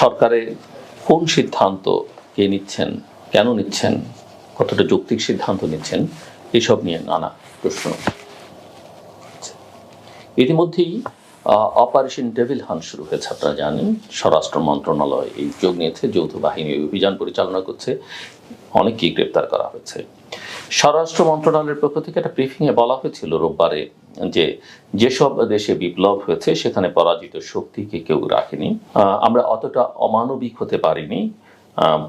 সরকারে কোন সিদ্ধান্ত কে নিচ্ছেন, কেন নিচ্ছেন, কতটা যৌক্তিক সিদ্ধান্ত নিচ্ছেন, এসব নিয়ে নানা প্রশ্ন। ইতিমধ্যেই অপারেশন ডেভিল হান শুরু হয়েছে, আপনারা জানেন। স্বরাষ্ট্র মন্ত্রণালয় এই যোগ নিয়েছে, যৌথ বাহিনী অভিযান পরিচালনা করছে। অনেককেই গ্রেপ্তার করা হয়েছে। স্বরাষ্ট্র মন্ত্রণালয়ের পক্ষ থেকে একটা ব্রিফিংয়ে বলা হয়েছিল রোববারে যে যেসব দেশে বিপ্লব হয়েছে, সেখানে পরাজিত শক্তিকে কেউ রাখেনি। আমরা অতটা অমানবিক হতে পারিনি।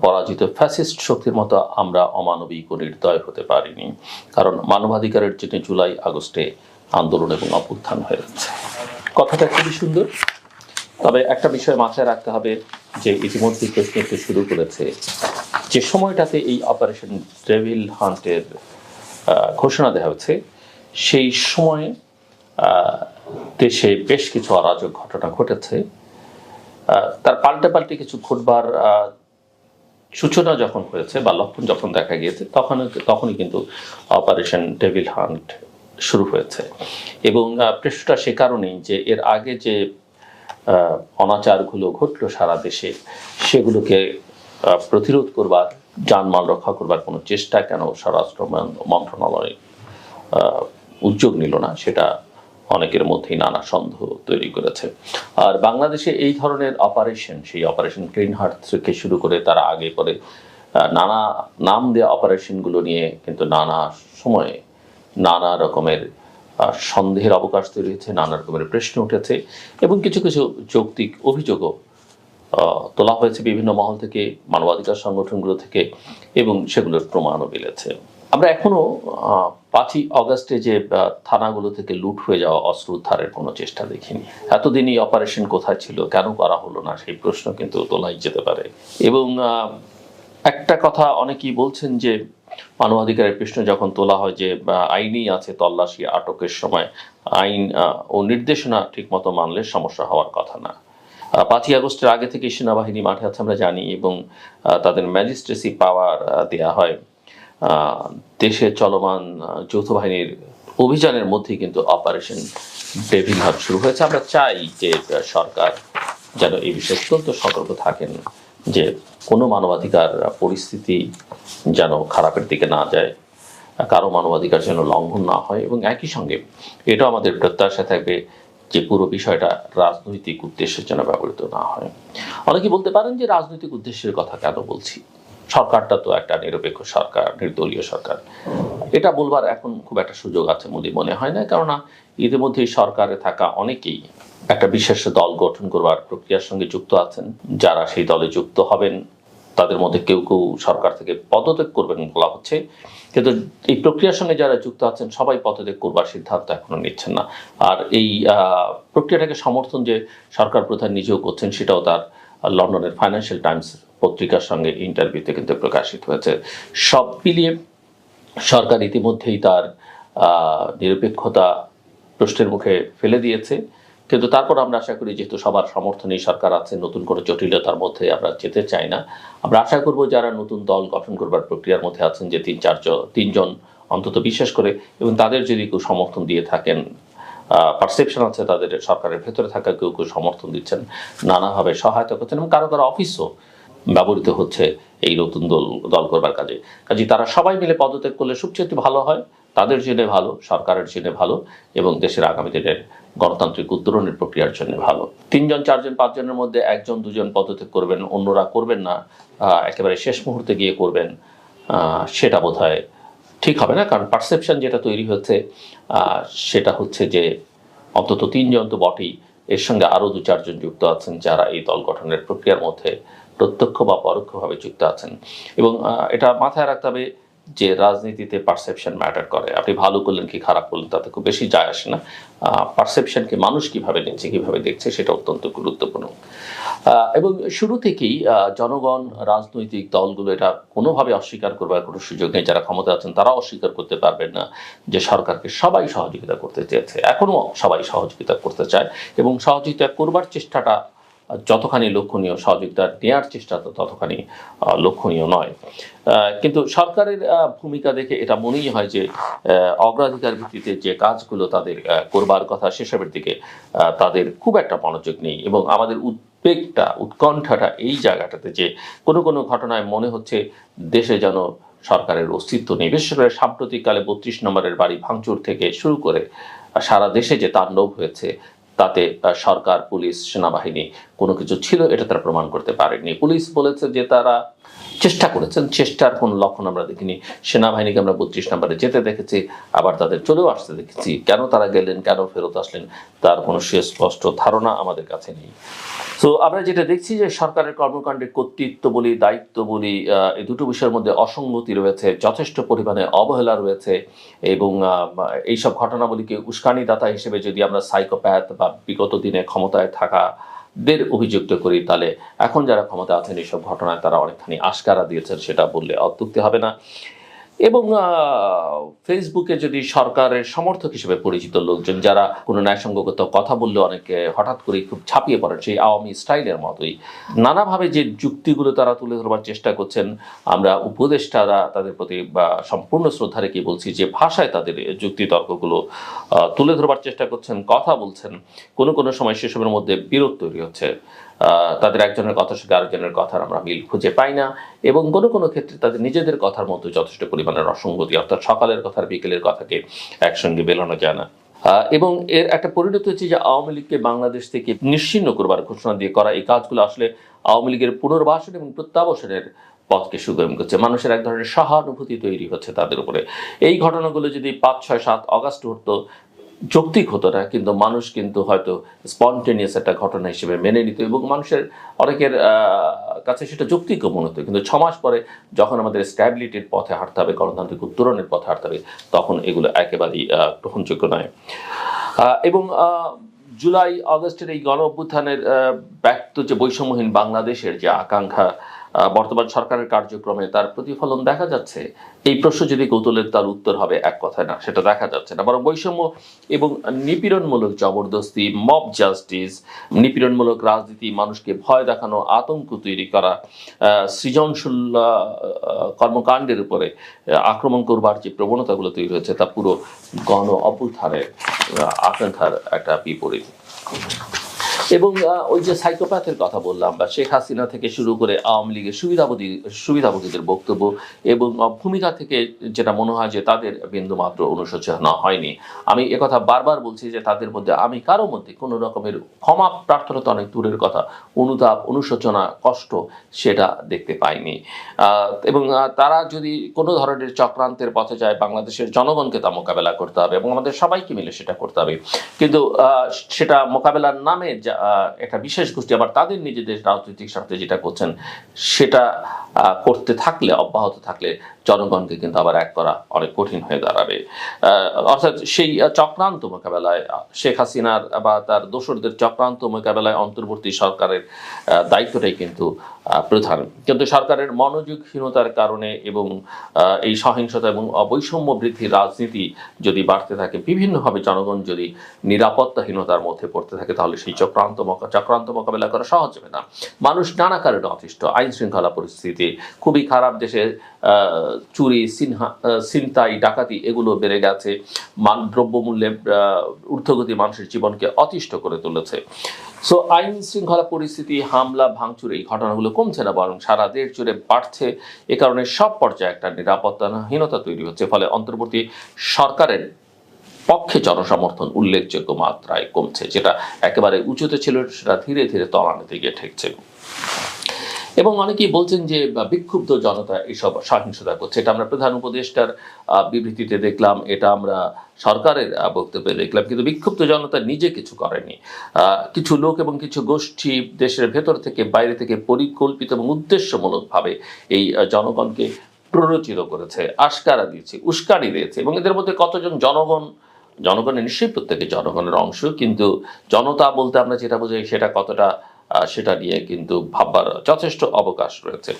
পরাজিত ফ্যাসিস্ট শক্তির মতো আমরা অমানবিক ও নির্দয় হতে পারিনি। কারণ মানবাধিকারের জন্য জুলাই আগস্টে আন্দোলন এবং অভ্যুত্থান হয়ে যাচ্ছে। কথাটা খুবই সুন্দর। তবে একটা বিষয় মাথায় রাখতে হবে যে ইতিমধ্যেই প্রশ্ন শুরু করেছে যে সময়টাতে এই অপারেশন ডেভিল হান্টের ঘোষণা দেওয়া হয়েছে সেই সময়ে দেশে বেশ কিছু অরাজক ঘটনা ঘটেছে। তার পাল্টে পাল্টে কিছু ঘটবার সূচনা যখন হয়েছে বা লক্ষণ যখন দেখা গিয়েছে, তখন, তখনই কিন্তু অপারেশন ডেভিল হান্ট শুরু হয়েছে। এবং প্রশ্নটা সে কারণেই যে এর আগে যে অনাচারগুলো ঘটলো সারা দেশে, সেগুলোকে প্রতিরোধ করবার জানমাল রক্ষা করবার কোনো চেষ্টা কেন স্বরাষ্ট্র মন- মন্ত্রণালয় উদ্যোগ নিল না, সেটা অনেকের মধ্যেই নানা সন্দেহ তৈরি করেছে। আর বাংলাদেশে এই ধরনের অপারেশন সেই অপারেশন গ্রিন হার্ট থেকে শুরু করে তারা আগে পরে নানা নাম দেওয়া অপারেশনগুলো নিয়ে কিন্তু নানা সময়ে নানা রকমের সন্দেহের অবকাশ তৈরি হয়েছে, নানা রকমের প্রশ্ন উঠেছে এবং কিছু কিছু যৌক্তিক অভিযোগও তোলা হয়েছে বিভিন্ন মহল থেকে মানবাধিকার সংগঠনগুলো থেকে এবং সেগুলোর প্রমাণও মিলেছে। আমরা এখনও আহ, পাঁচই অগস্টে যে থানাগুলো থেকে লুট হয়ে যাওয়া অস্ত্র উদ্ধারের কোনো চেষ্টা দেখিনি। এতদিনই অপারেশন কোথায় ছিল কেন করা হলো না সেই প্রশ্ন কিন্তু তোলাই যেতে পারে। এবং একটা কথা অনেকেই বলছেন যে মানবাধিকারের প্রশ্ন যখন তোলা হয় যে আইনই আছে তল্লাশি আটকের সময় আইন ও নির্দেশনা ঠিকমতো মানলে সমস্যা হওয়ার কথা না। পাঁচই আগস্টের আগে থেকে সেনাবাহিনী মাঠে আছে, আমরা জানি, এবং তাদের ম্যাজিস্ট্রেসি পাওয়ার দেয়া হয়। দেশে চলমান যৌথ বাহিনীর অভিযানের মধ্যে কিন্তু অপারেশন ডেভিল হাট শুরু হয়েছে। আমরা চাই যে সরকার যেন এই বিষয়ে অত্যন্ত সতর্ক থাকেন, যে কোনো মানবাধিকার পরিস্থিতি যেন খারাপের দিকে না যায়, কারও মানবাধিকার যেন লঙ্ঘন না হয়, এবং একই সঙ্গে এটাও আমাদের প্রত্যাশা থাকবে যে পুরো বিষয়টা রাজনৈতিক উদ্দেশ্যের জন্য ব্যবহৃত না হয়। অনেকে বলতে পারেন যে রাজনৈতিক উদ্দেশ্যের কথা কেন বলছি? সরকারটা তো একটা নিরপেক্ষ সরকার, নির্দলীয় সরকার। এটা বলবার এখন খুব একটা সুযোগ আছে বলে মনে হয় না। কেননা ইতিমধ্যেই সরকারে থাকা অনেকেই একটা বিশেষ দল গঠন করবার প্রক্রিয়ার সঙ্গে যুক্ত আছেন। যারা সেই দলে যুক্ত হবেন তাদের মধ্যে কেউ কেউ সরকার থেকে পদত্যাগ করবেন বলা হচ্ছে। কিন্তু এই প্রক্রিয়ার সঙ্গে যারা যুক্ত আছেন, সবাই পদত্যাগ করবার সিদ্ধান্ত এখনও নিচ্ছেন না। আর এই প্রক্রিয়াটাকে সমর্থন যে সরকার প্রধান নিজেও করছেন, সেটাও তার লন্ডনের ফাইন্যান্সিয়াল টাইমস পত্রিকার সঙ্গে ইন্টারভিউতে কিন্তু প্রকাশিত হয়েছে। সব মিলিয়ে সরকার ইতিমধ্যেই তার নিরপেক্ষতা প্রশ্নের মুখে ফেলে দিয়েছে। কিন্তু তারপর আমরা আশা করি, যেহেতু সবার সমর্থনেই সরকার আছে, নতুন কোনো জটিলতার মধ্যে আমরা যেতে চাই না। আমরা আশা করব যারা নতুন দল গঠন করবার প্রক্রিয়ার মধ্যে আছেন, যে তিন চারজন তিনজন অন্তত বিশেষ করে, এবং তাদের যদি কেউ সমর্থন দিয়ে থাকেন পারসেপশন আছে তাদের সরকারের ভেতরে থাকা কেউ কেউ সমর্থন দিচ্ছেন, নানাভাবে সহায়তা করছেন, এবং কারও কারও অফিসও ব্যবহৃত হচ্ছে। এই নতুন দল দল করবার কাজে। কাজে তারা সবাই মিলে পদত্যাগ করলে সবচেয়ে ভালো হয়। তাদের জন্য ভালো, সরকারের জন্য ভালো এবং দেশের আগামী দিনের গণতান্ত্রিক উত্তরণের প্রক্রিয়ার জন্য ভালো। তিনজন, চারজন, পাঁচজনের মধ্যে একজন, দুজন পদত্যাগ করবেন, অন্যরা করবেন না একেবারে শেষ মুহূর্তে গিয়ে করবেন সেটা বোধ ঠিক হবে না। কারণ পারসেপশন যেটা তৈরি হচ্ছে সেটা হচ্ছে যে অন্তত তিনজন তো বটেই। এর সঙ্গে আরও দু চারজন যুক্ত আছেন যারা এই দল গঠনের প্রক্রিয়ার মধ্যে প্রত্যক্ষ বা পরোক্ষভাবে যুক্ত আছেন। এবং এটা মাথায় রাখতে হবে যে রাজনীতিতে পারসেপশন ম্যাটার করে। আপনি ভালো করলেন কি খারাপ করলেন তাতে খুব বেশি যায় আসে না। পারসেপশনকে মানুষ কীভাবে নিচ্ছে, কীভাবে দেখছে সেটা অত্যন্ত গুরুত্বপূর্ণ। এবং শুরু থেকেই জনগণ, রাজনৈতিক দলগুলো এটা কোনোভাবে অস্বীকার করবার কোনো সুযোগ নেই। যারা ক্ষমতা আছেন তারা অস্বীকার করতে পারবেন না যে সরকারকে সবাই সহযোগিতা করতে চেয়েছে। এখনও সবাই সহযোগিতা করতে চায় এবং সহযোগিতা করবার চেষ্টাটা যতখানি লক্ষণীয়, সহযোগিতা নেওয়ার চেষ্টা তো ততখানি লক্ষণীয় নয়। কিন্তু সরকারের ভূমিকা দেখে এটা মনেই হয় যে অগ্রাধিকার ভিত্তিতে যে কাজগুলো তাদের করবার কথা সেসবের দিকে তাদের খুব একটা মনোযোগ নেই এবং আমাদের উদ্বেগটা, উৎকণ্ঠাটা এই জায়গাটাতে যে কোনো কোনো ঘটনায় মনে হচ্ছে দেশে যেন সরকারের অস্তিত্ব নেই। বিশেষ করে সাম্প্রতিককালে বত্রিশ নম্বরের বাড়ি ভাঙচুর থেকে শুরু করে সারা দেশে যে তাণ্ডব হয়েছে তাতে সরকার, পুলিশ, সেনাবাহিনী কোনো কিছু ছিল, এটা তারা প্রমাণ করতে পারেনি পুলিশ বলেছে যে তারা চেষ্টা করেছেন, চেষ্টার কোনো লক্ষণ আমরা দেখিনি। সেনাবাহিনীকে আমরা বত্রিশ নম্বরে যেতে দেখেছি, আবার তাদের চলেও আসতে দেখেছি। কেন তারা গেলেন, কেন ফেরত আসলেন, তার কোনো সুস্পষ্ট ধারণা আমাদের কাছে নেই। তো আমরা যেটা দেখছি যে সরকারের কর্মকাণ্ডে কর্তৃত্ব বলি, দায়িত্ব বলি এই দুটো বিষয়ের মধ্যে অসঙ্গতি রয়েছে, যথেষ্ট পরিমাণে অবহেলা রয়েছে, এবং এইসব ঘটনাবলীকে উস্কানিদাতা হিসেবে যদি আমরা সাইকোপ্যাথ বা বিগত দিনে ক্ষমতায় থাকা দের অভিযুক্ত করি, তাহলে এখন যারা ক্ষমতা আছেন, এইসব ঘটনায় তারা অনেকখানি আশকারা দিয়েছেন, সেটা বললে অত্যুক্তি হবে না। এবং ফেসবুকে যদি সরকারের সমর্থক হিসেবে পরিচিত লোকজন যারা কোনো ন্যায়সঙ্গত কথা বললে অনেকে হঠাৎ করে খুব ছাপিয়ে পড়েন, সেই আওয়ামী স্টাইলের মতোই। নানাভাবে যে যুক্তিগুলো তারা তুলে ধরবার চেষ্টা করছেন, আমরা উপদেষ্টারা তাদের প্রতি, বা সম্পূর্ণ শ্রদ্ধা রেখে বলছি যে ভাষায় তাদের যুক্তি তর্কগুলো তুলে ধরবার চেষ্টা করছেন, কথা বলছেন। কোনো কোনো সময় সেসবের মধ্যে বিরোধ তৈরি হচ্ছে। তাদের একজনের কথার সঙ্গে আরেকজনের কথার আমরা মিল খুঁজে পাই না এবং কোনো কোনো ক্ষেত্রে তাদের নিজেদের কথার মধ্যে যথেষ্ট পরিমাণের অসঙ্গতি অর্থাৎ সকালের কথার বিকেলের কথাকে একসঙ্গে বেলানো যায় না। এবং এর একটা পরিণত হচ্ছে যে আওয়ামী লীগকে বাংলাদেশ থেকে নিশ্চিন্ন করবার ঘোষণা দিয়ে করা এই কাজগুলো আসলে আওয়ামী লীগের পুনর্বাসন এবং প্রত্যাবাসনের পথকে সুগম করছে। মানুষের এক ধরনের সহানুভূতি তৈরি হচ্ছে তাদের উপরে। এই ঘটনাগুলো যদি পাঁচ, ছয়, সাত অগাস্ট হতো যৌক্তিক হতো না, কিন্তু মানুষ কিন্তু হয়তো স্পন্টেনিয়াস একটা ঘটনা হিসেবে মেনে নিত এবং মানুষের অনেকের কাছে সেটা যৌক্তিক মনে হতো। কিন্তু ছমাস পরে যখন আমাদের স্ট্যাবিলিটির পথে হাঁটতে হবে, গণতান্ত্রিক উত্তরণের পথে হাঁটতে হবে, তখন এগুলো একেবারেই গ্রহণযোগ্য নয়। এবং জুলাই, আগস্টের এই গণ অভ্যুত্থানের ব্যক্ত যে বৈষম্যহীন বাংলাদেশের যে আকাঙ্ক্ষা বর্তমান সরকারের কার্যক্রমে তার প্রতিফলন দেখা যাচ্ছে। এই প্রশ্ন যদি কৌতূহলের তার উত্তর হবে, এক কথায় না, সেটা দেখা যাচ্ছে না। বরং বৈষম্য এবং নিপীড়নমূলক জবরদস্তি মব জাস্টিস নিপীড়নমূলক রাজনীতি, মানুষকে ভয় দেখানো, আতঙ্ক তৈরি করা সৃজনশীল কর্মকাণ্ডের উপরে আক্রমণ করবার যে প্রবণতাগুলো তৈরি হয়েছে, তা পুরো গণ অভ্যুত্থানের আকাঙ্ক্ষার একটা বিপরীত। এবং ওই যে সাইকোপ্যাথের কথা বললাম বা শেখ হাসিনা থেকে শুরু করে আওয়ামী লীগের সুবিধাভোগী সুবিধাভোগীদের বক্তব্য এবং ভূমিকা থেকে যেটা মনে হয় যে তাদের বিন্দুমাত্র অনুশোচনা হয়নি। আমি একথা বারবার বলছি যে তাদের মধ্যে আমি কারও মধ্যে কোনো রকমের ক্ষমা প্রার্থনা তো অনেক দূরের কথা অনুতাপ অনুশোচনা কষ্ট সেটা দেখতে পাইনি। এবং তারা যদি কোনো ধরনের চক্রান্তের পথে যায় বাংলাদেশের জনগণকে তা মোকাবেলা করতে হবে এবং আমাদের সবাইকে মিলে সেটা করতে হবে। কিন্তু সেটা মোকাবেলার নামে যা, একটা বিশেষ গোষ্ঠী, আবার তাদের নিজেদের রাজনৈতিক স্বার্থে যেটা করছেন, সেটা করতে থাকলে, অব্যাহত থাকলে জনগণকে কিন্তু আবার এক করা অনেক কঠিন হয়ে দাঁড়াবে। অর্থাৎ সেই চক্রান্ত মোকাবেলায় শেখ হাসিনার বা তার দোসরদের চক্রান্ত মোকাবেলায় অন্তর্বর্তী সরকারের দায়িত্বটাই কিন্তু প্রধান। কিন্তু সরকারের মনোযোগহীনতার কারণে এবং এই সহিংসতা এবং অবৈষম্য বৃদ্ধির রাজনীতি যদি বাড়তে থাকে, বিভিন্নভাবে জনগণ যদি নিরাপত্তাহীনতার মধ্যে পড়তে থাকে, তাহলে সেই চক্রান্ত চক্রান্ত মোকাবেলা করা সহজ হবে না। মানুষ নানা কারণে অতিষ্ঠ আইন শৃঙ্খলা পরিস্থিতি খুবই খারাপ, দেশে চুরি সিনহা আহ, ছিনতাই ডাকাতি এগুলো বেড়ে গেছে। মান দ্রব্যমূল্যে আহ, ঊর্ধ্বগতি মানুষের জীবনকে অতিষ্ঠ করে তুলেছে। সো আইন শৃঙ্খলা পরিস্থিতি হামলা ভাঙচুর এই ঘটনাগুলো কমছে না বরং সারা দেশ জুড়ে বাড়ছে। এ কারণে সব পর্যায়ে একটা নিরাপত্তাহীনতা তৈরি হচ্ছে। ফলে অন্তর্বর্তী সরকারের পক্ষে জনসমর্থন উল্লেখযোগ্য মাত্রায় কমছে যেটা একেবারে উঁচুতে ছিল সেটা ধীরে ধীরে তলানিতে গিয়ে ঠেকছে। এবং অনেকেই বলছেন যে বিক্ষুব্ধ জনতা এইসব সহিংসতা করছে। এটা আমরা প্রধান উপদেষ্টার বিবৃতিতে দেখলাম, এটা আমরা সরকারের বক্তব্যে দেখলাম, কিন্তু বিক্ষুব্ধ জনতা নিজে কিছু করেনি। কিছু লোক এবং কিছু গোষ্ঠী দেশের ভেতর থেকে, বাইরে থেকে পরিকল্পিত এবং উদ্দেশ্যমূলকভাবে এই জনগণকে প্ররোচিত করেছে, আশকারা দিয়েছে, উস্কানি দিয়েছে এবং এদের মধ্যে কতজন জনগণ, জনগণের নিশ্চয়ই প্রত্যেকে জনগণের অংশ, কিন্তু জনতা বলতে আমরা যেটা বুঝি সেটা কতটা সেটা নিয়ে কিন্তু ভাববার যথেষ্ট অবকাশ রয়েছে।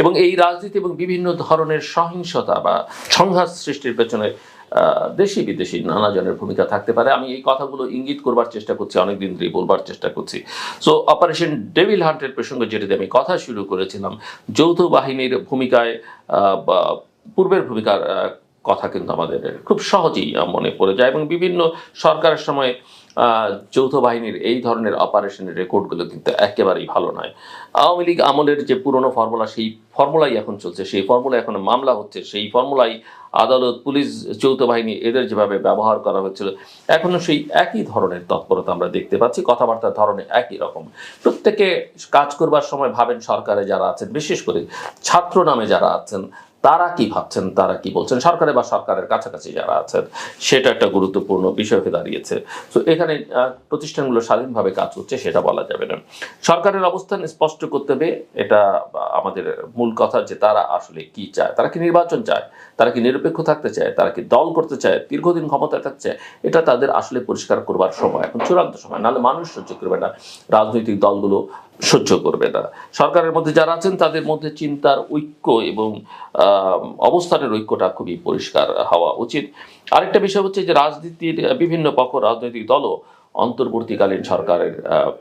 এবং এই রাজনীতি এবং বিভিন্ন ধরনের সহিংসতা বা সংঘাত সৃষ্টির পেছনে দেশি বিদেশি নানা জনের ভূমিকা থাকতে পারে। আমি এই কথাগুলো ইঙ্গিত করবার চেষ্টা করছি, অনেকদিন ধরেই বলবার চেষ্টা করছি। সো অপারেশন ডেভিল হান্টের প্রসঙ্গে যেটিতে আমি কথা শুরু করেছিলাম, যৌথ বাহিনীর ভূমিকায় পূর্বের ভূমিকার কথা কিন্তু আমাদের খুব সহজেই মনে পড়ে যায়। এবং বিভিন্ন সরকারের সময় যৌথ বাহিনীর এই ধরনের অপারেশনের রেকর্ডগুলো কিন্তু একেবারেই ভালো নয়। আওয়ামী লীগ আমলের যে পুরনো ফর্মুলা সেই ফর্মুলাই এখন চলছে। সেই ফর্মুলা এখন মামলা হচ্ছে। সেই ফর্মুলাই আদালত, পুলিশ, যৌথ বাহিনী এদের যেভাবে ব্যবহার করা হচ্ছিল, এখনও সেই একই ধরনের তৎপরতা আমরা দেখতে পাচ্ছি। কথাবার্তার ধরনে একই রকম। প্রত্যেকে কাজ করবার সময় ভাবেন সরকারে যারা আছেন, বিশেষ করে ছাত্র নামে যারা আছেন তারা কি ভাবছেন, তারা কি বলছেন? সরকারে বা সরকারের কাছাকাছি যারা আছেন, সেটা একটা গুরুত্বপূর্ণ বিষয় হয়ে দাঁড়িয়েছে। তো এখানে প্রতিষ্ঠানগুলো স্বাধীনভাবে কাজ করছে, সেটা বলা যাবে না। সরকারের অবস্থান স্পষ্ট করতে হবে, এটা আমাদের মূল কথা যে তারা আসলে কি চায়, তারা কি নির্বাচন চায়, তারা কি নিরপেক্ষ থাকতে চায়, তারা কি দল করতে চায়, দীর্ঘদিন ক্ষমতায় থাকতে চায়, এটা তাদের আসলে পরিষ্কার করবার সময়, এখন চূড়ান্ত সময়। নাহলে মানুষ সহ্য করবে না। রাজনৈতিক দলগুলো সহ্য করবে না। সরকারের মধ্যে যারা আছেন, তাদের মধ্যে চিন্তার ঐক্য এবং অবস্থানের ঐক্যটা খুবই পরিষ্কার হওয়া উচিত। আরেকটা বিষয় হচ্ছে যে, রাজনীতির বিভিন্ন পক্ষ, রাজনৈতিক দলও অন্তর্বর্তীকালীন সরকারের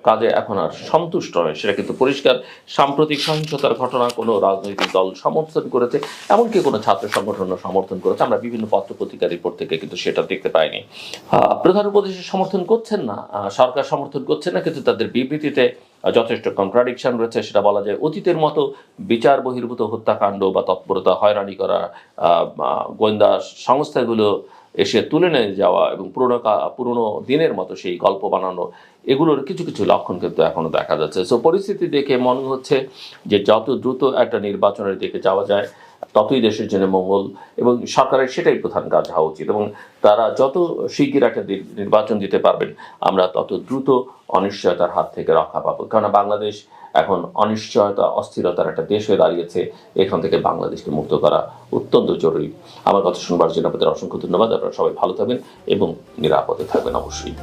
কাজে এখন আর সন্তুষ্ট নয়। সেটা কিন্তু পরিষ্কার। সাম্প্রতিক সহিংসতার ঘটনা কোনো রাজনৈতিক দল সমর্থন করেছে, এমনকি কোনো ছাত্র সংগঠনও সমর্থন করেছে। আমরা বিভিন্ন পত্র পত্রিকা রিপোর্ট থেকে কিন্তু সেটা দেখতে পাইনি। প্রধান উপদেষ্টা সমর্থন করছেন না? সরকার সমর্থন করছে না, কিন্তু তাদের বিবৃতিতে যথেষ্ট কন্ট্রাডিকশন রয়েছে। সেটা বলা যায় অতীতের মতো বিচার বহির্ভূত হত্যাকাণ্ড বা তৎপরতা হয়রানি করা গোয়েন্দা সংস্থাগুলো এসে তুলে নিয়ে যাওয়া এবং পুরোনো পুরোনো দিনের মতো সেই গল্প বানানো, এগুলোর কিছু কিছু লক্ষণ কিন্তু এখনও দেখা যাচ্ছে। সো পরিস্থিতি দেখে মনে হচ্ছে যে যত দ্রুত একটা নির্বাচনের দিকে যাওয়া যায়, ততই দেশের জন্য মঙ্গল এবং সরকারের সেটাই প্রধান কাজ হওয়া উচিত এবং তারা যত শিগগির একটা নির্বাচন দিতে পারবেন, আমরা তত দ্রুত অনিশ্চয়তার হাত থেকে রক্ষা পাবো। কেননা বাংলাদেশ এখন অনিশ্চয়তা, অস্থিরতার একটা দেশ হয়ে দাঁড়িয়েছে। এখান থেকে বাংলাদেশকে মুক্ত করা অত্যন্ত জরুরি। আমার কথা শুনবার জন্য আপনাদের অসংখ্য ধন্যবাদ। আপনারা সবাই ভালো থাকবেন এবং নিরাপদে থাকবেন অবশ্যই।